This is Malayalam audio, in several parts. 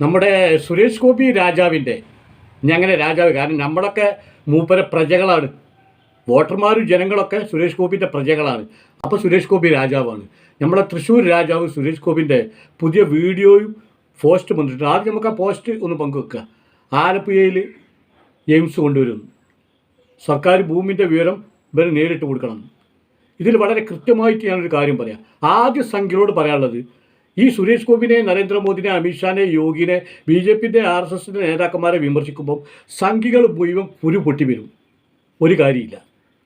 നമ്മുടെ സുരേഷ് ഗോപി രാജാവിന്റെ ഞങ്ങനെ രാജാവ് കാരണം നമ്മളൊക്കെ മൂപ്പരെ പ്രജകളാണ്. വോട്ടർമാരും ജനങ്ങളൊക്കെ സുരേഷ് ഗോപിന്റെ പ്രജകളാണ്. അപ്പോൾ സുരേഷ് ഗോപി രാജാവാണ്. നമ്മുടെ തൃശ്ശൂർ രാജാവ് സുരേഷ് ഗോപിന്റെ പുതിയ വീഡിയോയും പോസ്റ്റ് വന്നിട്ടുണ്ട്. ആദ്യം നമുക്ക് ആ പോസ്റ്റ് ഒന്ന് പങ്കുവെക്കുക. ആലപ്പുഴയിൽ എയിംസ് കൊണ്ടുവരുന്നു. സർക്കാർ ഭൂമിന്റെ വിവരം ഇവർ നേരിട്ട് കൊടുക്കണം. ഇതിൽ വളരെ കൃത്യമായിട്ട് ഞാനൊരു കാര്യം പറയാം. ആദ്യ സംഖ്യയോട് പറയാനുള്ളത് ഈ സുരേഷ് ഗോപിനെ നരേന്ദ്രമോദിനെ അമിത്ഷാനെ യോഗിനെ ബി ജെ പിന്റെ ആർ എസ് എസിന്റെ നേതാക്കന്മാരെ വിമർശിക്കുമ്പോൾ സംഖ്യകൾ മുഴുവൻ പുരു പൊട്ടി വരും. ഒരു കാര്യമില്ല.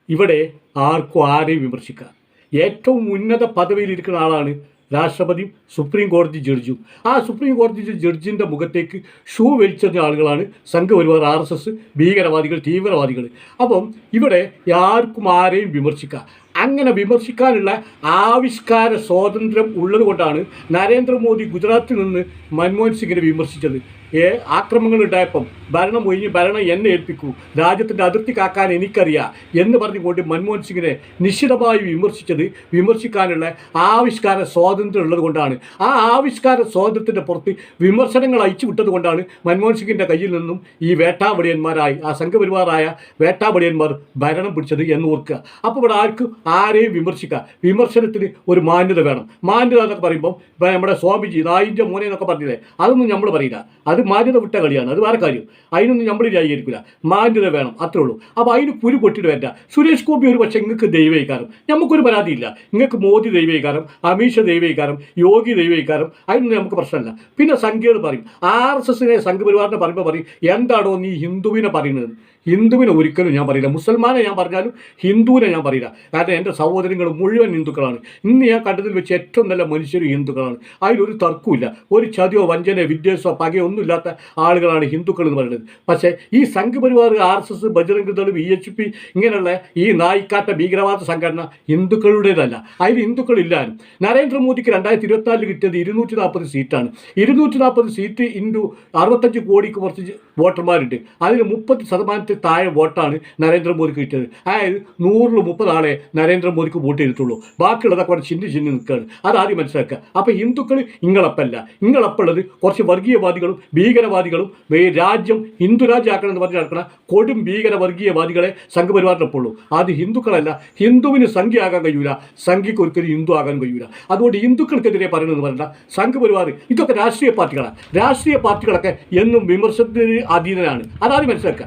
ഇവിടെ ആർക്കും ആരെയും വിമർശിക്കാം. ഏറ്റവും ഉന്നത പദവിയിൽ ഇരിക്കുന്ന ആളാണ് രാഷ്ട്രപതിയും സുപ്രീം കോടതി ജഡ്ജും. ആ സുപ്രീം കോടതി ജഡ്ജിന്റെ മുഖത്തേക്ക് ഷൂ വലിച്ചെറിഞ്ഞ ആളുകളാണ് സംഘപരിവാർ ആർ എസ് എസ് ഭീകരവാദികൾ തീവ്രവാദികൾ. അപ്പം ഇവിടെ ആർക്കും ആരെയും വിമർശിക്കാം. അങ്ങനെ വിമർശിക്കാനുള്ള ആവിഷ്കാര സ്വാതന്ത്ര്യം ഉള്ളതുകൊണ്ടാണ് നരേന്ദ്രമോദി ഗുജറാത്തിൽ നിന്ന് മൻമോഹൻ സിംഗിനെ വിമർശിച്ചത്. ഏ ആക്രമണങ്ങളുണ്ടായപ്പം ഭരണം ഒഴിഞ്ഞ് ഭരണം എന്നെ ഏൽപ്പിക്കൂ രാജ്യത്തിന്റെ അതിർത്തി കാക്കാൻ എനിക്കറിയാം എന്ന് പറഞ്ഞുകൊണ്ട് മൻമോഹൻ സിംഗിനെ നിശ്ചിതമായി വിമർശിച്ചത് വിമർശിക്കാനുള്ള ആവിഷ്കാര സ്വാതന്ത്ര്യം ഉള്ളതുകൊണ്ടാണ്. ആ ആവിഷ്കാര സ്വാതന്ത്ര്യത്തിന്റെ പുറത്ത് വിമർശനങ്ങൾ അയച്ചു വിട്ടത് കൊണ്ടാണ് മൻമോഹൻ സിംഗിന്റെ കയ്യിൽ നിന്നും ഈ വേട്ടാവടിയന്മാരായി ആ സംഘപരിവാറായ വേട്ടാവടിയന്മാർ ഭരണം പിടിച്ചത് എന്ന് ഓർക്കുക. അപ്പോൾ ഇവിടെ ആർക്കും ആരെയും വിമർശിക്കുക വിമർശനത്തിന് ഒരു മാന്യത വേണം. മാന്യത എന്നൊക്കെ പറയുമ്പോൾ ഇപ്പം നമ്മുടെ സ്വാമിജി നായിന്റെ മോനെ എന്നൊക്കെ പറഞ്ഞില്ലേ? അതൊന്നും നമ്മൾ പറയില്ല. അത് മാന്യത വിട്ട കളിയാണ്. അത് വേറെ കാര്യം. അതിനൊന്നും നമ്മൾ ന്യായീകരിക്കില്ല മാന്യത വേണം. അത്രേ ഉള്ളൂ. അപ്പോൾ അതിന് കുരു പൊട്ടിട്ട് വരണ്ട. സുരേഷ് ഗോപി ഒരു പക്ഷേ നിങ്ങൾക്ക് ദൈവീകാരം നമുക്കൊരു പരാതിയില്ല. നിങ്ങൾക്ക് മോദി ദൈവീകാരം അമീഷ ദൈവീകാരം യോഗി ദൈവീകാരം അതിനൊന്നും നമുക്ക് പ്രശ്നമില്ല. പിന്നെ സംഖ്യകൾ പറയും. ആർ എസ് എസിനെ സംഘപരിവാറിനെ പറയുമ്പോൾ പറയും എന്താണോ നീ ഹിന്ദുവിനെ പറയുന്നത്? ഹിന്ദുവിനെ ഒരിക്കലും ഞാൻ പറയില്ല. മുസൽമാനെ ഞാൻ പറഞ്ഞാലും ഹിന്ദുവിനെ ഞാൻ പറയില്ല. കാരണം എന്റെ സഹോദരങ്ങൾ മുഴുവൻ ഹിന്ദുക്കളാണ്. ഇന്ന് ഞാൻ കണ്ടതിൽ വെച്ച് ഏറ്റവും നല്ല മനുഷ്യരും ഹിന്ദുക്കളാണ്. അതിലൊരു തർക്കമില്ല ഒരു ചതിയോ വഞ്ചനയോ വിദ്വേഷമോ പകയോ ഒന്നുമില്ലാത്ത ആളുകളാണ് ഹിന്ദുക്കൾ എന്ന് പറയുന്നത്. പക്ഷേ ഈ Sangh Parivar R S S Bajrang Dal V H P ഇങ്ങനെയുള്ള ഈ നായിക്കാട്ട ഭീകരവാദ സംഘടന ഹിന്ദുക്കളുടേതല്ല. അതിൽ ഹിന്ദുക്കളില്ലാനും നരേന്ദ്രമോദിക്ക് രണ്ടായിരത്തി ഇരുപത്തിനാലിൽ കിട്ടിയത് ഇരുന്നൂറ്റി നാൽപ്പത് സീറ്റാണ്. ഇരുന്നൂറ്റി നാൽപ്പത് സീറ്റ് ഇന്റു അറുപത്തഞ്ച് കോടിക്ക് കുറച്ച് വോട്ടർമാരുണ്ട്. അതിൽ മുപ്പത് ശതമാനത്തിൽ താഴെ വോട്ടാണ് നരേന്ദ്രമോദിക്ക് കിട്ടിയത്. അതായത് നൂറിൽ മുപ്പത് ആളെ നരേന്ദ്രമോദിക്ക് വോട്ട് ചെയ്തിട്ടുള്ളൂ. ബാക്കിയുള്ളതൊക്കെ കുറച്ച് ചിന്തി ചിന്തി നിൽക്കുകയാണ്. അത് ആദ്യം മനസ്സിലാക്കുക. അപ്പോൾ ഹിന്ദുക്കൾ ഇങ്ങളപ്പല്ല. ഇങ്ങളപ്പുള്ളത് കുറച്ച് വർഗീയവാദികളും ഭീകരവാദികളും രാജ്യം ഹിന്ദു രാജ്യമാക്കണമെന്ന് പറഞ്ഞ് നടക്കണ കൊടും ഭീകര വർഗീയവാദികളെ സംഘപരിവാറിനൊപ്പുള്ളൂ അത് ഹിന്ദുക്കളല്ല. ഹിന്ദുവിന് സംഖ്യ ആകാൻ കഴിയൂല. സംഖ്യയ്ക്ക് ഒരിക്കലും ഹിന്ദു ആകാൻ കഴിയൂല. അതുകൊണ്ട് ഹിന്ദുക്കൾക്കെതിരെ പറയണമെന്ന് പറഞ്ഞ സംഘപരിവാർ ഇതൊക്കെ രാഷ്ട്രീയ പാർട്ടികളാണ് രാഷ്ട്രീയ പാർട്ടികളൊക്കെ എന്നും വിമർശനത്തിന് അധീനനാണ് അതാദ്യം മനസ്സിലാക്കുക.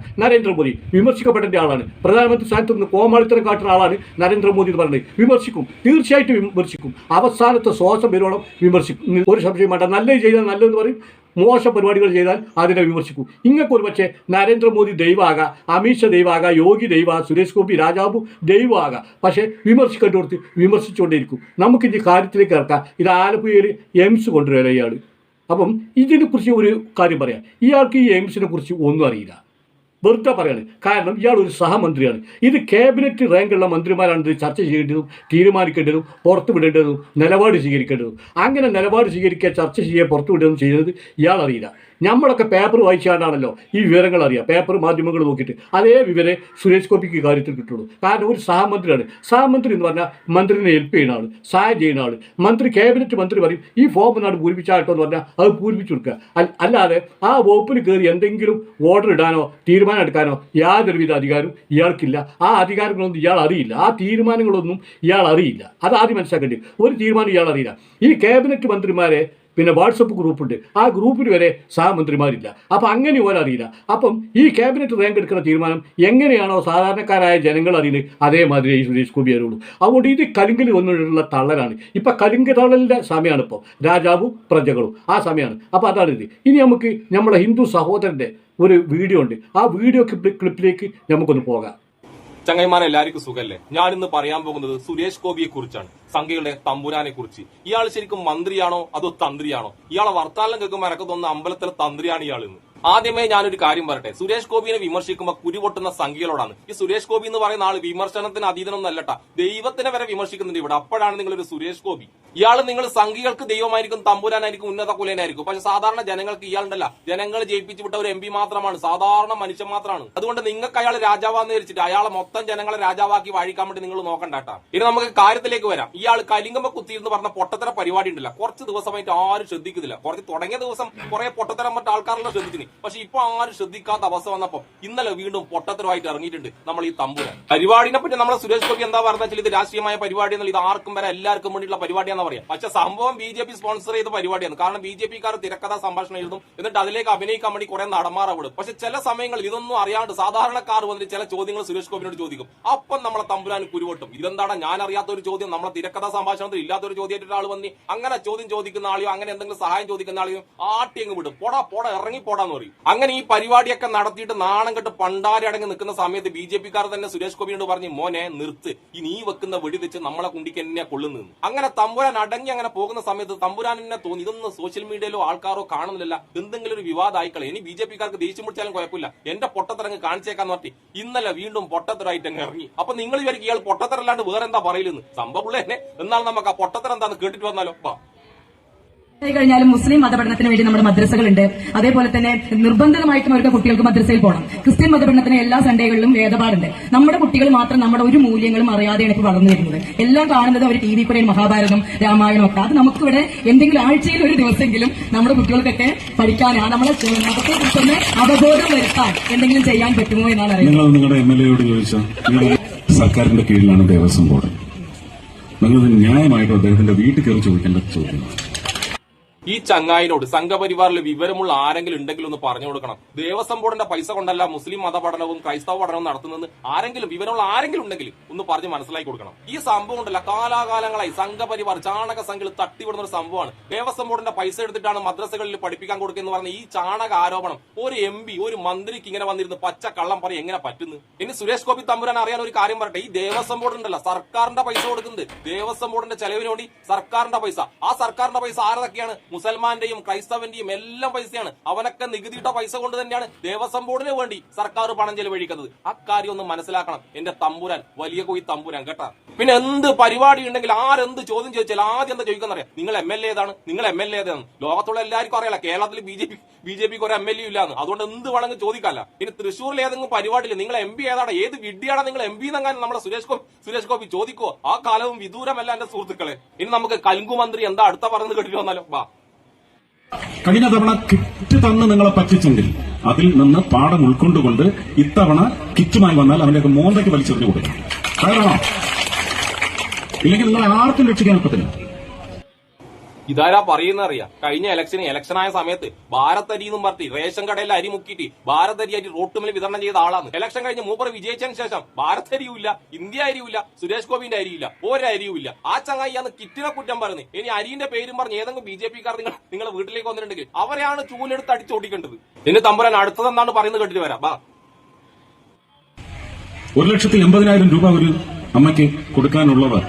നരേന്ദ്രമോദി വിമർശിക്കപ്പെടേണ്ട ആളാണ്. പ്രധാനമന്ത്രി സ്ഥാനത്ത് നിന്ന് കോമാളിത്തരം കാട്ടുന്ന ആളാണ് നരേന്ദ്രമോദി എന്ന് പറയുന്നത്. വിമർശിക്കും. തീർച്ചയായിട്ടും വിമർശിക്കും. അവസാനത്തെ ശ്വാസം വരുവോളം വിമർശിക്കും. ഒരു സംശയം വേണ്ട. നല്ലത് ചെയ്താൽ നല്ലതെന്ന് പറയും. മോശം പരിപാടികൾ ചെയ്താൽ അതിനെ വിമർശിക്കും. ഇങ്ങക്ക് ഒരു പക്ഷേ നരേന്ദ്രമോദി ദൈവാക അമിത് ഷാ ദൈവാക യോഗി ദൈവ സുരേഷ് ഗോപി രാജാബു ദൈവമാകാം. പക്ഷേ വിമർശിക്കേണ്ടടുത്ത് വിമർശിച്ചുകൊണ്ടേയിരിക്കും. നമുക്ക് ഇനി കാര്യത്തിലേക്ക് ഇറക്കാം. ഇത് ആലപ്പുഴയിൽ എയിംസ് കൊണ്ടുവരാൻ ഇയാൾ അപ്പം ഇതിനെക്കുറിച്ച് ഒരു കാര്യം പറയാം. ഇയാൾക്ക് ഈ എയിംസിനെ കുറിച്ച് ഒന്നും അറിയില്ല. വെറുതെ പറയാണ്. കാരണം ഇയാൾ ഒരു സഹമന്ത്രിയാണ്. ഇത് ക്യാബിനറ്റ് റാങ്കുള്ള മന്ത്രിമാരാണ് ഇത് ചർച്ച ചെയ്യേണ്ടതും തീരുമാനിക്കേണ്ടതും പുറത്തുവിടേണ്ടതും നിലപാട് സ്വീകരിക്കേണ്ടതും. അങ്ങനെ നിലപാട് സ്വീകരിക്കുക ചർച്ച ചെയ്യുക പുറത്തുവിടുകയും ചെയ്യുന്നത് ഇയാൾ അറിയില്ല നമ്മളൊക്കെ പേപ്പർ വായിച്ചാണ്ടാണല്ലോ ഈ വിവരങ്ങൾ അറിയാം. പേപ്പർ മാധ്യമങ്ങൾ നോക്കിയിട്ട്. അതേ വിവരം സുരേഷ് ഗോപിക്ക് കാര്യത്തിൽ കിട്ടുള്ളൂ. കാരണം ഒരു സഹമന്ത്രിയാണ്. സഹമന്ത്രി എന്ന് പറഞ്ഞാൽ മന്ത്രിനെ ഹെൽപ്പ് ചെയ്യുന്ന ആൾ സഹായം ചെയ്യുന്ന ആൾ മന്ത്രി ക്യാബിനറ്റ് മന്ത്രി പറയും ഈ ഫോം നാട് പൂരിപ്പിച്ചാട്ടോ എന്ന് പറഞ്ഞാൽ അത് പൂരിപ്പിച്ചു കൊടുക്കുക. അല്ലാതെ ആ വകുപ്പിൽ കയറി എന്തെങ്കിലും ഓർഡർ ഇടാനോ തീരുമാനം എടുക്കാനോ യാതൊരുവിധ അധികാരവും ഇയാൾക്കില്ല. ആ അധികാരങ്ങളൊന്നും ഇയാൾ അറിയില്ല. ആ തീരുമാനങ്ങളൊന്നും ഇയാൾ അറിയില്ല. അത് ആദ്യം മനസ്സിലാക്കേണ്ടി ഒരു തീരുമാനം ഇയാൾ അറിയില്ല. ഈ ക്യാബിനറ്റ് മന്ത്രിമാരെ പിന്നെ വാട്സപ്പ് ഗ്രൂപ്പുണ്ട് ആ ഗ്രൂപ്പിൽ വരെ സഹമന്ത്രിമാരില്ല അപ്പം അങ്ങനെ പോലെ അറിയില്ല. അപ്പം ഈ ക്യാബിനറ്റ് റാങ്ക് എടുക്കുന്ന തീരുമാനം എങ്ങനെയാണോ സാധാരണക്കാരായ ജനങ്ങൾ അറിയുന്നത് അതേമാതിരി ഈ സുരേഷ് ഗോപി അറിയുള്ളൂ. അതുകൊണ്ട് ഇത് കലുങ്കിൽ വന്നിട്ടുള്ള തള്ളലാണ് ഇപ്പം കലിംഗ തള്ളലിന്റെ സമയമാണ് ഇപ്പോൾ രാജാവും പ്രജകളും. ആ സമയമാണ് അപ്പോൾ അതാണ് ഇത്. ഇനി നമുക്ക് നമ്മുടെ ഹിന്ദു സഹോദരന്റെ ഒരു വീഡിയോ ഉണ്ട്. ആ വീഡിയോ ക്ലിപ്പ് ക്ലിപ്പിലേക്ക് നമുക്കൊന്ന് പോകാം. ചങ്ങൈമാരെ എല്ലാവർക്കും സുഖല്ലേ? ഇന്ന് പറയാൻ പോകുന്നത് സുരേഷ് ഗോപിയെ കുറിച്ചാണ് സംഘയുടെ തമ്പുരാനെ കുറിച്ച്. ഇയാൾ ശരിക്കും മന്ത്രിയാണോ അതോ തന്ത്രിയാണോ? ഇയാളെ വർത്താനം കേൾക്കുമ്പോൾ എനക്ക് തോന്നുന്ന അമ്പലത്തിലെ തന്ത്രിയാണ് ഇയാൾ ആദ്യമേ ഞാനൊരു കാര്യം പറയട്ടെ. സുരേഷ് ഗോപിനെ വിമർശിക്കുമ്പോൾ കുരുപൊട്ടുന്ന സംഖ്യകളോടാണ്. ഈ സുരേഷ് ഗോപി എന്ന് പറയുന്ന ആൾ വിമർശനത്തിന് അതീതനൊന്നും അല്ലട്ട. ദൈവത്തിനെ വരെ വിമർശിക്കുന്നുണ്ട് ഇവിടെ. അപ്പോഴാണ് നിങ്ങളൊരു സുരേഷ് ഗോപി. ഇയാൾ നിങ്ങൾ സംഖ്യകൾക്ക് ദൈവമായിരിക്കും തമ്പുരാനായിരിക്കും ഉന്നത കുലനായിരിക്കും പക്ഷെ സാധാരണ ജനങ്ങൾക്ക് ഇയാളുണ്ടല്ല. ജനങ്ങൾ ജയിപ്പിച്ചു വിട്ട ഒരു എം പി മാത്രമാണ്. സാധാരണ മനുഷ്യൻ മാത്രമാണ് അതുകൊണ്ട് നിങ്ങൾക്ക് അയാൾ രാജാവാന്ന് വിചാരിച്ചിട്ട് അയാളെ മൊത്തം ജനങ്ങളെ രാജാവാക്കി വാഴിക്കാൻ വേണ്ടി നിങ്ങൾ നോക്കണ്ടാട്ടാ. ഇനി നമുക്ക് കാര്യത്തിലേക്ക് വരാം. ഇയാൾ കലിങ്കമ്മ എന്ന് പറഞ്ഞ പൊട്ടത്തര പരിപാടി ഉണ്ടല്ല. കുറച്ച് ദിവസമായിട്ട് ആരും ശ്രദ്ധിക്കുന്നില്ല. കുറച്ച് തുടങ്ങിയ ദിവസം കുറെ പൊട്ടത്തരം മറ്റു ആൾക്കാരെല്ലാം ശ്രദ്ധിക്കുന്നു പക്ഷെ ഇപ്പൊ ആരും ശ്രദ്ധിക്കാത്ത അവസ്ഥ വന്നപ്പോ ഇന്നലെ വീണ്ടും പൊട്ടത്തരമായിട്ട് ഇറങ്ങിയിട്ടുണ്ട് നമ്മൾ ഈ തമ്പുരാൻ. പരിപാടിനെ പറ്റി നമ്മളെ സുരേഷ് ഗോപി എന്താ പറഞ്ഞാൽ ഇത് രാഷ്ട്രീയമായ പരിപാടി എന്നുള്ള ഇത് ആർക്കും വരെ എല്ലാവർക്കും വേണ്ടിയിട്ടുള്ള പരിപാടിയാണെന്ന് പറയാം. പക്ഷെ സംഭവം ബി ജെ പി സ്പോൺസർ ചെയ്ത പരിപാടിയാണ്. കാരണം ബി ജെ പിക്കാർ തിരക്കഥാ സംഭാഷണം എഴുതും എന്നിട്ട് അതിലേക്ക് അഭിനയിക്കാൻ വേണ്ടി കുറെ നടമാറ വിടും പക്ഷെ ചില സമയങ്ങളിൽ ഇതൊന്നും അറിയാണ്ട് സാധാരണക്കാർ വന്നിട്ട് ചില ചോദ്യങ്ങൾ സുരേഷ് ഗോപിനോട് ചോദിക്കും. അപ്പം നമ്മളെ തമ്പുരാൻ കുരുവട്ടും. ഇതെന്താണ് ഞാൻ അറിയാത്ത ഒരു ചോദ്യം? നമ്മളെ തിരക്കഥാ സംഭാഷണത്തിൽ ഇല്ലാത്ത ഒരു ചോദ്യമായിട്ട് ഒരാൾ വന്നി അങ്ങനെ ചോദ്യം ചോദിക്കുന്ന ആളെയോ അങ്ങനെ എന്തെങ്കിലും സഹായം ചോദിക്കുന്ന ആളെയോ ആട്ടി അങ്ങ് വിടും. പോടാ പോടാ ഇറങ്ങി പോടാന്ന് പറയും. അങ്ങനെ ഈ പരിപാടിയൊക്കെ നടത്തിയിട്ട് നാണം കെട്ട് പണ്ടാരി അടങ്ങി നിൽക്കുന്ന സമയത്ത് ബി ജെ പിക്കാർ തന്നെ സുരേഷ് ഗോപിയോട് പറഞ്ഞ് മോനെ നിർത്ത്. ഈ നീ വെക്കുന്ന വെടി വെച്ച് നമ്മളെ കുണ്ടിക്ക് എന്നെ കൊള്ളുന്നു. അങ്ങനെ തമ്പുരാൻ അടങ്ങി അങ്ങനെ പോകുന്ന സമയത്ത് തമ്പുരാൻ എന്നെ തോന്നി ഇതൊന്നും സോഷ്യൽ മീഡിയയിലോ ആൾക്കാരോ കാണുന്നില്ല. എന്തെങ്കിലും ഒരു വിവാദമായിക്കളെ. ഇനി ബി ജെ പിക്കാർക്ക് ദേഷ്യം പിടിച്ചാലും കുഴപ്പമില്ല. എന്റെ പൊട്ടത്തരങ്ങ് കാണിച്ചേക്കാന്ന് പറഞ്ഞി ഇന്നലെ വീണ്ടും പൊട്ടത്തരായിട്ട് അങ്ങ് ഇറങ്ങി. അപ്പൊ നിങ്ങൾ വിചാരിക്കും ഇയാൾ പൊട്ടത്തരല്ലാണ്ട് വേറെ എന്താ പറയില്ലെന്ന് സംഭവം എന്നാൽ നമുക്ക് ആ പൊട്ടത്തരം എന്താന്ന് കേട്ടിട്ട് വന്നാലോ? കഴിഞ്ഞാലും മുസ്ലിം മതപഠനത്തിന് വേണ്ടി നമ്മുടെ മദ്രസകളുണ്ട്. അതേപോലെ തന്നെ നിർബന്ധമായിട്ടും അവരുടെ കുട്ടികൾക്ക് മദ്രസയിൽ പോകണം ക്രിസ്ത്യൻ മതപഠനത്തിന് എല്ലാ സൺഡേകളിലും വേദപാടുണ്ട്. നമ്മുടെ കുട്ടികൾ മാത്രം നമ്മുടെ ഒരു മൂല്യങ്ങളും അറിയാതെയാണ് ഇപ്പോൾ വളർന്നു വരുന്നത്. എല്ലാം കാണുന്നത് അവർ ടി വി കൂടെ മഹാഭാരതം രാമായണം ഒക്കെ. അത് നമുക്കിവിടെ എന്തെങ്കിലും ആഴ്ചയിൽ ഒരു ദിവസമെങ്കിലും നമ്മുടെ കുട്ടികൾക്കൊക്കെ പഠിക്കാനാണ്. നമ്മളെ മതത്തെ അവബോധം വരുത്താൻ എന്തെങ്കിലും ചെയ്യാൻ പറ്റുമോ എന്നാണ് അറിയുന്നത്. നിങ്ങളുടെ സർക്കാരിന്റെ കീഴിലാണ് ദേവസ്വം ബോർഡ്. നിങ്ങളത് ന്യായമായിട്ട് അദ്ദേഹത്തിന്റെ വീട്ടിൽ കയറി ചോദിക്കേണ്ട ചോദ്യമാണ്. ഈ ചങ്ങായിനോട് സംഘപരിവാറിൽ വിവരമുള്ള ആരെങ്കിലും ഉണ്ടെങ്കിൽ ഒന്ന് പറഞ്ഞു കൊടുക്കണം. ദേവസ്വം ബോർഡിന്റെ പൈസ കൊണ്ടല്ല മുസ്ലിം മതപഠനവും ക്രൈസ്തവ പഠനവും നടത്തുന്നത് ആരെങ്കിലും വിവരമുള്ള ആരെങ്കിലും ഉണ്ടെങ്കിൽ ഒന്ന് പറഞ്ഞ് മനസ്സിലാക്കി കൊടുക്കണം. ഈ സംഭവം ഉണ്ടല്ല കാലാകാലങ്ങളായി സംഘപരിവാർ ചാണക സംഘിൽ തട്ടിവിടുന്ന ഒരു സംഭവമാണ്. ദേവസ്വം ബോർഡിന്റെ പൈസ എടുത്തിട്ടാണ് മദ്രസകളിൽ പഠിപ്പിക്കാൻ കൊടുക്കുന്ന പറഞ്ഞ ഈ ചാണക ആരോപണം ഒരു എം പി ഒരു മന്ത്രിക്ക് ഇങ്ങനെ വന്നിരുന്ന് പച്ച കള്ളം പറയും എങ്ങനെ പറ്റുന്നു? ഇനി സുരേഷ് ഗോപി തമ്പുരാൻ അറിയാൻ ഒരു കാര്യം പറയട്ടെ. ഈ ദേവസ്വം ബോർഡ് ഉണ്ടല്ല സർക്കാരിന്റെ പൈസ കൊടുക്കുന്നത്. ദേവസ്വം ബോർഡിന്റെ ചെലവിന് വേണ്ടി സർക്കാരിന്റെ പൈസ. ആ സർക്കാരിന്റെ പൈസ ആരതൊക്കെയാണ്? മുസൽമാന്റെയും ക്രൈസ്തവന്റെയും എല്ലാം പൈസയാണ്. അവനൊക്കെ നികുതിയിട്ട പൈസ കൊണ്ട് തന്നെയാണ് ദേവസ്വം ബോർഡിന് വേണ്ടി സർക്കാർ പണം ചെലവഴിക്കുന്നത്. അക്കാര്യം ഒന്ന് മനസ്സിലാക്കണം. എന്റെ തമ്പുരാൻ വലിയ കോയി തമ്പുരാൻ കേട്ടാ. പിന്നെ എന്ത് പരിപാടി ഉണ്ടെങ്കിൽ ആരെന്ത് ചോദ്യം ചോദിച്ചാൽ ആദ്യം എന്താ ചോദിക്കുന്നറിയാം നിങ്ങൾ എം എൽ എ ഏതാണ്? നിങ്ങൾ എം എൽ എ ഏതാണ്? ലോകത്തുള്ള എല്ലാവർക്കും അറിയാലോ കേരളത്തിൽ B J P B J പിക്ക് ഒരു എം എൽ എ ഇല്ലാന്ന് അതുകൊണ്ട് എന്ത് വേണമെങ്കിൽ ചോദിക്കാല്ല ഇനി തൃശ്ശൂരിൽ ഏതെങ്കിലും പരിപാടിയിൽ നിങ്ങൾ എം പി ഏതാണ്? ഏത് വിഡിയാണ് നിങ്ങൾ എം പി എന്നാൽ നമ്മുടെ സുരേഷ് ഗോപി സുരേഷ് ഗോപി ചോദിക്കോ ആ കാലവും വിദൂരമല്ല എന്റെ സുഹൃത്തുക്കളെ. ഇനി നമുക്ക് കൽങ്കു മന്ത്രി എന്താ അടുത്ത പറഞ്ഞു കേട്ടിട്ട് വന്നാലോ? വാ. കഴിഞ്ഞ തവണ കിറ്റ് തന്ന് നിങ്ങളെ പറ്റിച്ചെങ്കിൽ അതിൽ നിന്ന് പാഠം ഉൾക്കൊണ്ടുകൊണ്ട് ഇത്തവണ കിറ്റുമായി വന്നാൽ അവന്റെയൊക്കെ മോന്തയ്ക്ക് വലിച്ചെറിഞ്ഞു കൊടുക്കും. കാരണം ഇല്ലെങ്കിൽ നിങ്ങൾ ആർക്കും രക്ഷിക്കാൻ ഒക്കത്തില്ല. ഇതാരാ പറയുന്ന അറിയാം. കഴിഞ്ഞ ഇലക്ഷന് ഇലക്ഷനായ സമയത്ത് ഭാരത് അരി എന്നും പറഞ്ഞിട്ട് റേഷൻ കടയിൽ അരി മുക്കിയിട്ട് ഭാരത് അരി അരി റോട്ടുമിൽ വിതരണം ചെയ്ത ആളാണ് ഇലക്ഷൻ കഴിഞ്ഞ് മൂപ്പർ വിജയിച്ചതിന് ശേഷം ഭാരത് അരിയുമില്ല ഇന്ത്യ അരിയുമില്ല സുരേഷ് ഗോപിന്റെ അരിയില്ല ഒരരിയുമില്ല ആ അന്ന് കിറ്റിനെ കുറ്റം പറഞ്ഞു ഇനി അരിന്റെ പേരും പറഞ്ഞ് ഏതെങ്കിലും ബി ജെ പിക്കാർ നിങ്ങൾ നിങ്ങളെ വീട്ടിലേക്ക് വന്നിട്ടുണ്ടെങ്കിൽ അവരെയാണ് ചൂലെടുത്ത് അടിച്ചോടിക്കേണ്ടത്. ഇനി തമ്പുരാൻ അടുത്തതെന്നാണ് പറയുന്നത് കേട്ടിട്ട് വരാം. ഒരു ലക്ഷത്തി എൺപതിനായിരം രൂപ ഒരു അമ്മയ്ക്ക് കൊടുക്കാനുള്ളവർ.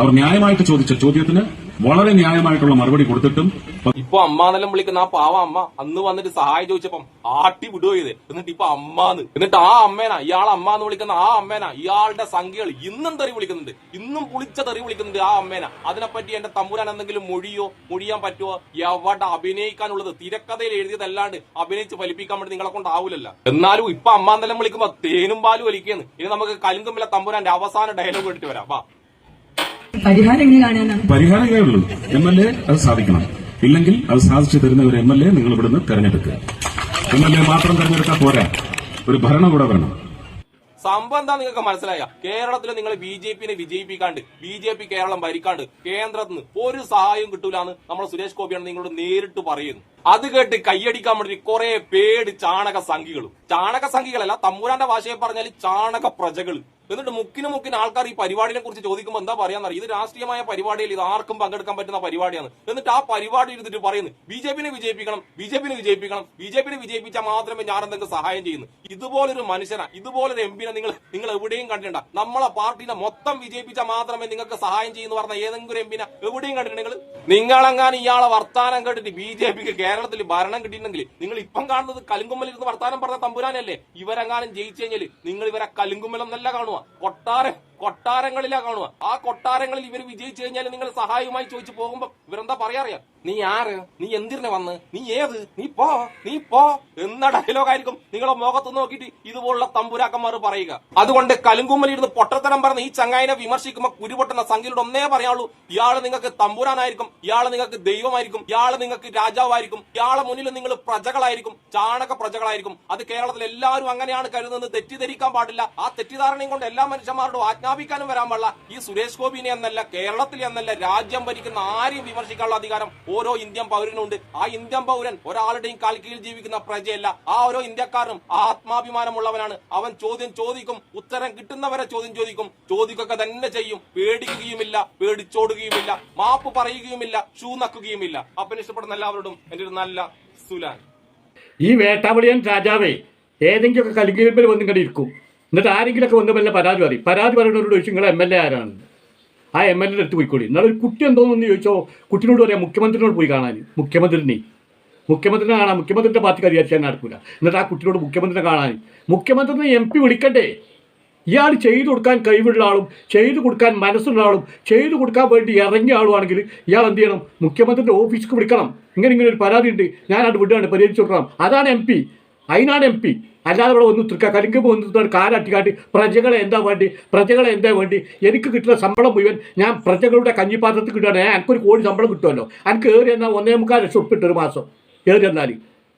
അവർ ന്യായമായിട്ട് ചോദിച്ച ചോദ്യത്തിന് വളരെ ന്യായമായിട്ടുള്ള മറുപടി കൊടുത്തിട്ടും ഇപ്പൊ അമ്മാന്നെല്ലാം വിളിക്കുന്ന ആ പാവ അമ്മ അന്ന് വന്നിട്ട് സഹായം ചോദിച്ചപ്പം ആട്ടി വിടുവോ എന്നിട്ട് ഇപ്പൊ അമ്മാന്ന്. എന്നിട്ട് ആ അമ്മേനാ ഇയാൾ അമ്മാന്ന് വിളിക്കുന്ന ആ അമ്മേനാ ഇയാളുടെ സംഖ്യകൾ ഇന്നും തെറി വിളിക്കുന്നുണ്ട്. ഇന്നും പുളിച്ച തെറി വിളിക്കുന്നുണ്ട് ആ അമ്മേന. അതിനെപ്പറ്റി എന്റെ തമ്പുരാൻ എന്തെങ്കിലും മൊഴിയോ മൊഴിയാൻ പറ്റുമോ എവിടെ അഭിനയിക്കാനുള്ളത്? തിരക്കഥയിൽ എഴുതിയതല്ലാണ്ട് അഭിനയിച്ച് ഫലിപ്പിക്കാൻ വേണ്ടി നിങ്ങളെ കൊണ്ടാവൂലല്ല. എന്നാലും ഇപ്പൊ അമ്മാന്നെല്ലാം വിളിക്കുമ്പോ തേനും പാലും വലിക്കുന്നു ഇനി നമുക്ക് കലുങ്കുമ്പിലെ തമ്പുരാന്റെ അവസാന ഡയലോഗ് ഇട്ടിട്ട് വരാം. വാ. പരിഹാരം എങ്ങനെ കാണാനാണ്? പരിഹാരം ഉള്ളൂ. എം എൽ എ അത് സാധിക്കണം. ഇല്ലെങ്കിൽ അത് സാധിച്ചു തരുന്ന ഒരു എം എൽ എ നിങ്ങൾ ഇവിടുന്ന് തെരഞ്ഞെടുക്കുക എം എൽ എ മാത്രം തെരഞ്ഞെടുത്താൽ പോരാ. ഒരു ഭരണം കൂടെ വേണം. സംഭവം എന്താ നിങ്ങൾക്ക് മനസ്സിലായ? കേരളത്തിൽ നിങ്ങൾ ബി ജെ പിനെ വിജയിപ്പിക്കാണ്ട് ബി ജെ പി കേരളം ഭരിക്കാണ്ട് കേന്ദ്രത്തിൽ നിന്ന് ഒരു സഹായവും കിട്ടൂലാണ് നമ്മുടെ സുരേഷ് ഗോപിയാണ് നിങ്ങളോട് നേരിട്ട് പറയുന്നു. അത് കേട്ട് കൈയടിക്കാൻ വേണ്ടി കുറെ പേട് ചാണക സംഖികളും ചാണക സംഖികളല്ല തമ്പുരാന്റെ ഭാഷയെ പറഞ്ഞാൽ ചാണക പ്രജകൾ എന്നിട്ട് മുക്കിന് മുക്കിന് ആൾക്കാർ ഈ പരിപാടിനെ കുറിച്ച് ചോദിക്കുമ്പോൾ എന്താ പറയാന്നറിയാം ഇത് രാഷ്ട്രീയമായ പരിപാടിയിൽ ഇത് ആർക്കും പങ്കെടുക്കാൻ പറ്റുന്ന പരിപാടിയാണ്. എന്നിട്ട് ആ പരിപാടി എടുത്തിട്ട് പറയുന്നു ബി ജെ പിനെ വിജയിപ്പിക്കണം ബി ജെ പിനെ വിജയിപ്പിക്കണം ബി ജെ പിനെ വിജയിപ്പിച്ചാൽ മാത്രമേ ഞാൻ എന്തെങ്കിലും സഹായം ചെയ്യുന്നു. ഇതുപോലൊരു മനുഷ്യനാ ഇതുപോലൊരു എം പിനെ നിങ്ങൾ നിങ്ങൾ എവിടെയും കണ്ടിട്ടുണ്ട? നമ്മളെ പാർട്ടിനെ മൊത്തം വിജയിപ്പിച്ചാൽ മാത്രമേ നിങ്ങൾക്ക് സഹായം ചെയ്യുന്നു പറഞ്ഞ ഏതെങ്കിലും എം പിനെ എവിടെയും കണ്ടിട്ടുണ്ട് നിങ്ങൾ? നിങ്ങളെങ്ങാനും ഇയാളെ വർത്താനം കേട്ടിട്ട് ബി ജെ പിക്ക് കേരളത്തിൽ ഭരണം കിട്ടിയിട്ടുണ്ടെങ്കിൽ നിങ്ങൾ ഇപ്പം കാണുന്നത് കലുങ്കുമ്മലിരുന്ന് വർത്താനം പറഞ്ഞ തമ്പുരാനല്ലേ? ഇവരെങ്ങാനും ജയിച്ചു കഴിഞ്ഞാൽ നിങ്ങൾ ഇവരെ കലുങ്കുമ്മലൊന്നല്ല കാണുക. കൊട്ടാരം. കൊട്ടാരങ്ങളിലാ കാണുക. ആ കൊട്ടാരങ്ങളിൽ ഇവർ വിജയിച്ചു കഴിഞ്ഞാൽ നിങ്ങൾ സഹായവുമായി ചോദിച്ചു പോകുമ്പോ ഇവരെന്താ പറയാറിയാ? നീ ആര്? നീ എന്തിനെ വന്ന്? നീ ഏത്? നീ പോ നീ പോ എന്ന ഡയലോഗായിരിക്കും നിങ്ങളെ മുഖത്ത് നോക്കിയിട്ട് ഇതുപോലുള്ള തമ്പുരാക്കന്മാർ പറയുക. അതുകൊണ്ട് കലുങ്കുമ്മലിരുന്ന് പൊട്ടത്തരം പറഞ്ഞ് ഈ ചങ്ങായിനെ വിമർശിക്കുമ്പോൾ കുരുപൊട്ടുന്ന സംഖ്യയുടെ ഒന്നേ പറയാനുള്ളൂ. ഇയാൾ നിങ്ങൾക്ക് തമ്പുരാനായിരിക്കും ഇയാൾ നിങ്ങൾക്ക് ദൈവമായിരിക്കും ഇയാൾ നിങ്ങൾക്ക് രാജാവായിരിക്കും ഇയാളെ മുന്നിൽ നിങ്ങൾ പ്രജകളായിരിക്കും ചാണക പ്രജകളായിരിക്കും. അത് കേരളത്തിൽ എല്ലാവരും അങ്ങനെയാണ് കരുതുന്നത്. തെറ്റിദ്ധരിക്കാൻ പാടില്ല. ആ തെറ്റിദ്ധാരണയും കൊണ്ട് എല്ലാ മനുഷ്യന്മാരോടും ആജ്ഞാപിക്കാനും വരാൻ പാടില്ല. ഈ സുരേഷ് ഗോപിനെ എന്നല്ല കേരളത്തിൽ എന്നല്ല രാജ്യം ഭരിക്കുന്ന ആരെയും വിമർശിക്കാനുള്ള അധികാരം ഓരോ ഇന്ത്യൻ പൗരനുണ്ട്. ആ ഇന്ത്യൻ പൗരൻ ഒരാളുടെയും കാൽ കീഴിൽ ജീവിക്കുന്ന പ്രജയല്ല. ആ ഓരോ ഇന്ത്യക്കാരനും ആത്മാഭിമാനമുള്ളവനാണ്. അവൻ ചോദ്യം ചോദിക്കും ഉത്തരം കിട്ടുന്നവരെ ചോദ്യം ചോദിക്കും. ചോദിക്കൊക്കെ തന്നെ ചെയ്യും. പേടിക്കുകയുമില്ല പേടിച്ചോടുകയുമില്ല മാപ്പ് പറയുകയുമില്ല ഷൂ നക്കുകയുമില്ല. അപ്പൻ ഇഷ്ടപ്പെടുന്ന എല്ലാവരോടും എന്റെ ഒരു നല്ല സുലാൻ. ഈ വേട്ടാവളിയൻ രാജാവേ ഏതെങ്കിലുമൊക്കെ കലിങ്കിരിപ്പിൽ വന്നിങ്ങനെ ഇരിക്കും എന്നിട്ട് ആരെങ്കിലുമൊക്കെ വന്ന് വല്ല പരാതി പറയും. പരാതി പറയുന്നവരോട് ചോദിച്ചു നിങ്ങൾ എം എൽ എ ആരാണ്? ആ എം എൽ എ അടുത്ത് പോയിക്കോളി. എന്നാൽ ഒരു കുട്ടി എന്തോന്നൊന്ന് ചോദിച്ചോ കുട്ടിനോട് പറയാം മുഖ്യമന്ത്രിനോട് പോയി കാണാൻ മുഖ്യമന്ത്രിനെ. മുഖ്യമന്ത്രിനെ കാണാൻ മുഖ്യമന്ത്രിയുടെ പാർട്ടിക്ക് അധികാരിച്ചാൽ നടക്കില്ല എന്നിട്ട് ആ കുട്ടിയോട് മുഖ്യമന്ത്രിനെ കാണാൻ മുഖ്യമന്ത്രിനെ എം പി വിളിക്കണ്ടേ? ഇയാൾ ചെയ്തു കൊടുക്കാൻ കഴിവുള്ള ആളും ചെയ്തു കൊടുക്കാൻ മനസ്സുള്ള ആളും ചെയ്തു കൊടുക്കാൻ വേണ്ടി ഇറങ്ങിയ ആളുമാണെങ്കിൽ ഇയാൾ എന്ത് ചെയ്യണം? മുഖ്യമന്ത്രിയുടെ ഓഫീസിൽ വിളിക്കണം. ഇങ്ങനെ ഇങ്ങനെ ഒരു പരാതി ഉണ്ട്. ഞാനത് വിടുകയാണ് പരിഹരിച്ചു കൊടുക്കണം. അതാണ് എം പി അതിനാണ് എം പി അല്ലാതെ ഇവിടെ ഒന്ന് തൃക്ക കരിക്കുമ്പോൾ ഒന്ന് കാലട്ടിക്കാട്ടി പ്രജകളെ എന്താ വേണ്ടി? പ്രജകളെ എന്താ വേണ്ടി? എനിക്ക് കിട്ടുന്ന ശമ്പളം മുഴുവൻ ഞാൻ പ്രജകളുടെ കഞ്ഞിപ്പാത്രത്തിൽ കിട്ടുകയാണ് എനിക്കൊരു കോടി ശമ്പളം കിട്ടുമല്ലോ എനിക്ക് ഏറി എന്നാൽ ഒന്നേ മുക്കാൽ ലക്ഷം ഉപ്പിട്ട് ഒരു മാസം. ഏറി എന്നാൽ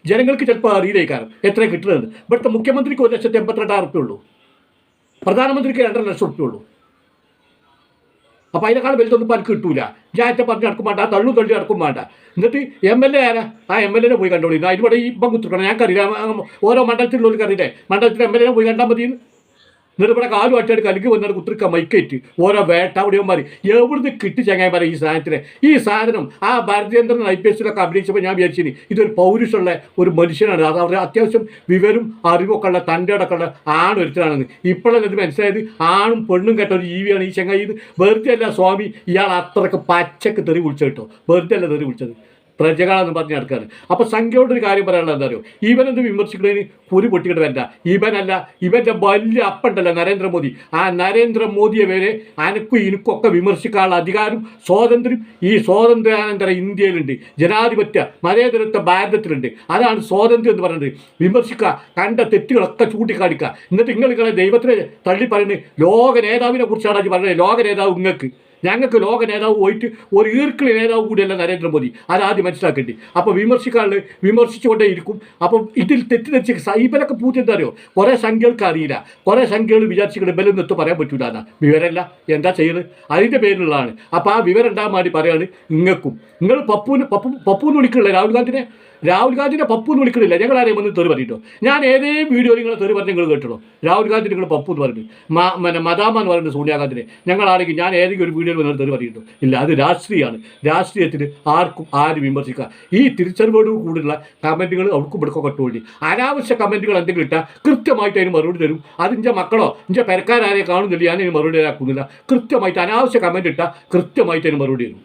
ജനങ്ങൾക്ക് ചിലപ്പോൾ അറിയില്ലേക്കാരം. എത്ര കിട്ടുന്നത്? ഇവിടുത്തെ മുഖ്യമന്ത്രിക്ക് ഒരു ലക്ഷത്തി എൺപത്തിരണ്ടായിരം ഉള്ളൂ. പ്രധാനമന്ത്രിക്ക് രണ്ടര ലക്ഷം ഉള്ളൂ. അപ്പോൾ അതിനേക്കാൾ വലുതൊന്നും ഇപ്പം എനിക്ക് കിട്ടൂല ജാറ്റ പറഞ്ഞ് നടക്കും വേണ്ട തള്ളു തള്ളി നടക്കും വേണ്ട. എന്നിട്ട് എം എൽ എ ആരാ? ആ എം എൽ എനെ പോയി കണ്ടോളി. അതിലൂടെ ഈ ഇപ്പം കുത്തിക്കണം ഞാൻ കറിയില്ല. ഓരോ മണ്ഡലത്തിലുള്ളവർക്ക് അറിയില്ലേ മണ്ഡലത്തിൽ എം എൽ എനെ പോയി കണ്ടാൽ മതി എന്നിട്ട് ഇവിടെ കാലും അറ്റായിട്ട് കലിക്ക് വന്നിട്ട് കുത്തിരിക്ക മൈക്കേറ്റ് ഓരോ വേട്ടാവിടിയന്മാർ എവിടുന്ന് കിട്ടി ചങ്ങായിമാരെ ഈ സാധനത്തിന്? ഈ സാധനം ആ ഭാരതീയന്ദ്രൻ ഐ പി എസിലൊക്കെ അഭിനയിച്ചപ്പോൾ ഞാൻ വിചാരിച്ചിനി ഇതൊരു പൗരുഷമുള്ള ഒരു മനുഷ്യനാണ്. അത് അവരുടെ അത്യാവശ്യം വിവരം അറിവൊക്കെ ഉള്ള തന്റെ അടക്കമുള്ള ആണൊരുത്തനാണെന്ന് ഇപ്പോഴല്ല ഇത് മനസ്സിലായത്? ആണും പെണ്ണും കേട്ട ഒരു ജീവിയാണ് ഈ ചങ്ങായി ഇത്. വെറുതെ അല്ല സ്വാമി ഇയാൾ അത്രയ്ക്ക് പച്ചക്ക് തെറി വിളിച്ചു കേട്ടോ. വെറുതെ അല്ല തെറി വിളിച്ചത്. പ്രജകളെന്ന് പറഞ്ഞ ആൾക്കാർ. അപ്പോൾ സംഖ്യയോട് ഒരു കാര്യം പറയാനുള്ളത് എന്താ അറിയോ? ഇവനെന്ത് വിമർശിക്കുന്നതിന് കുരു പൊട്ടിക്കിട്ട് വരണ്ട. ഇവനല്ല ഇവന്റെ വലിയ അപ്പുണ്ടല്ലോ നരേന്ദ്രമോദി. ആ നരേന്ദ്രമോദിയെ വരെ അനക്കും ഇനിക്കും വിമർശിക്കാനുള്ള അധികാരം സ്വാതന്ത്ര്യം ഈ സ്വാതന്ത്ര്യാനന്തര ഇന്ത്യയിലുണ്ട്. ജനാധിപത്യ മതേതരത്വ ഭാരതത്തിലുണ്ട്. അതാണ് സ്വാതന്ത്ര്യം എന്ന് പറയുന്നത്. വിമർശിക്കുക കണ്ട തെറ്റുകളൊക്കെ ചൂണ്ടിക്കാണിക്കുക. എന്നിട്ട് നിങ്ങൾ നിങ്ങളെ ദൈവത്തിനെ തള്ളി പറയുന്നത് ലോക നേതാവിനെ കുറിച്ചാണ് പറഞ്ഞത്. ലോക നേതാവ് നിങ്ങൾക്ക് ഞങ്ങൾക്ക് ലോക നേതാവ് പോയിട്ട് ഒരു ഈർക്കിളി നേതാവ് കൂടിയല്ല നരേന്ദ്രമോദി. അതാദ്യം മനസ്സിലാക്കേണ്ടി. അപ്പോൾ വിമർശിക്കാനുള്ള വിമർശിച്ചുകൊണ്ടേ ഇരിക്കും അപ്പം ഇതിൽ തെറ്റിദ്ധരിച്ച് സൈബലൊക്കെ പൂജ്യം എന്താ അറിയോ? കുറേ സംഖ്യകൾക്ക് അറിയില്ല. കുറേ സംഖ്യകൾ വിചാരിച്ചിട്ട് ബലം നിർത്ത് പറയാൻ പറ്റൂല എന്നാ വിവരമല്ല. എന്താ ചെയ്യുന്നത് അതിന്റെ പേരിലുള്ളതാണ്. അപ്പോൾ ആ വിവരം ഉണ്ടാകാൻ വേണ്ടി പറയാണ് നിങ്ങൾക്കും നിങ്ങൾ പപ്പുവിന് പപ്പു പപ്പുവിന് വിളിക്കണില്ല രാഹുൽ ഗാന്ധിനെ? രാഹുൽ ഗാന്ധിന്റെ പപ്പു എന്ന് വിളിക്കണില്ല. ഞങ്ങൾ ആരെയും വന്ന് തെറി പറഞ്ഞിട്ടോ? ഞാൻ ഏതേ വീഡിയോ നിങ്ങൾ തെറി പറഞ്ഞ് നിങ്ങൾ കേട്ടോ രാഹുൽ ഗാന്ധി നിങ്ങൾ പപ്പു എന്ന് പറഞ്ഞു മന മദാമ എന്ന് പറയുന്നത് സോണിയാഗാന്ധിനെ ഞങ്ങളാണെങ്കിൽ ഞാൻ ഏതെങ്കിലും ഒരു വീഡിയോയിൽ വന്ന് തെറി പറഞ്ഞിട്ടോ ഇല്ല അത് രാഷ്ട്രീയമാണ്. രാഷ്ട്രീയത്തിന് ആർക്കും ആരും വിമർശിക്കുക ഈ തിരിച്ചറിവോട് കൂടിയുള്ള കമന്റുകൾ അവർക്കും ഇവിടേക്കൊക്കെ ഇട്ടുകൊണ്ടി അനാവശ്യ കമന്റുകൾ എന്തെങ്കിലും ഇട്ടാൽ കൃത്യമായിട്ട് അതിന് മറുപടി തരും. അത് ഇന്റെ മക്കളോ ഇന്റെ പെരക്കാരെ കാണുന്നില്ല ഞാൻ അതിന് മറുപടി ആക്കുന്നില്ല. കൃത്യമായിട്ട് അനാവശ്യ കമന്റ് ഇട്ടാൽ കൃത്യമായിട്ട് അതിന് മറുപടി തരും.